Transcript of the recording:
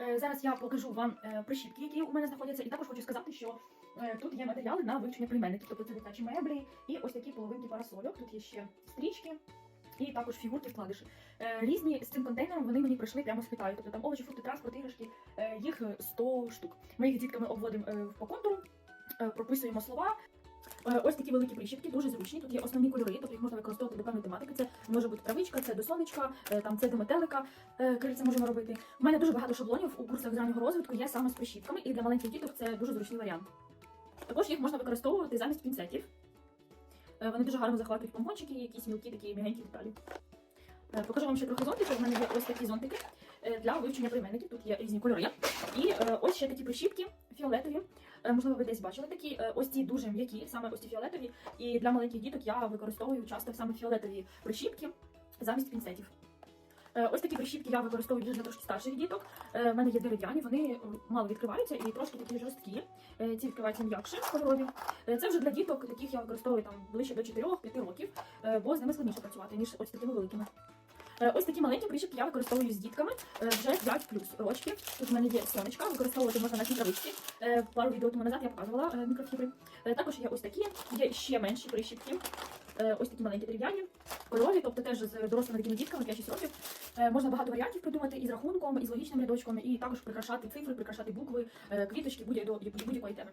Е, Зараз я покажу вам е, прищіпки, які у мене знаходяться, і також хочу сказати, що е, тут є матеріали на вивчення прийменників, тобто це дитячі меблі і ось такі половинки парасольок. Тут є ще стрічки. І також фігурки вкладиші. Різні з цим контейнером вони мені прийшли прямо з Китаю. Тобто там овочі, фрукти, транспорт, іграшки, їх е, 100 штук. Ми їх дітками обводимо по контуру, прописуємо слова. Е, Ось такі великі прищіпки, дуже зручні. Тут є основні кольори, тобто їх можна використовувати до певної тематики. Це може бути травичка, це до сонечка, е, там це до метелика. е, Крильця можемо робити. У мене дуже багато шаблонів у курсах з раннього розвитку є саме з прищіпками, і для маленьких діток це дуже зручний варіант. Також їх можна використовувати замість пінцетів. Вони дуже гарно захватують помпончики, якісь мілкі такі м'ягенькі деталі. Покажу вам ще трохи зонтиків. У мене є ось такі зонтики для вивчення прийменників. Тут є різні кольори. І е, ось ще такі прищіпки фіолетові. Е, Можливо, ви десь бачили такі. Е, Ось ці дуже м'які, саме ось ці фіолетові. І для маленьких діток я використовую часто саме фіолетові прищіпки замість пінцетів. Е, Ось такі прищіпки я використовую для трошки старших діток. Е, У мене є дерев'яні, вони е, мало відкриваються і трошки такі жорсткі. Е, Ці відкриваються м'якше кольорові. Е, Це вже для діток, таких я використовую там ближче до 4-5 років, е, бо з ними складніше працювати, ніж ось такими великими. Е, Ось такі маленькі прищіпки я використовую з дітками е, вже 5 плюс рочки. Тут в мене є сонечка, використовувати можна на травичці. Е, Пару відео тому назад я показувала мікрофібри. Також є ось такі, є ще менші прищіпки. Ось такі маленькі дерев'яні, кольорові, тобто теж з дорослими такими дітками 5-6 років. Можна багато варіантів придумати і з рахунком, і з логічним рядочком, і також прикрашати цифри, прикрашати букви, квіточки будь-якої теми.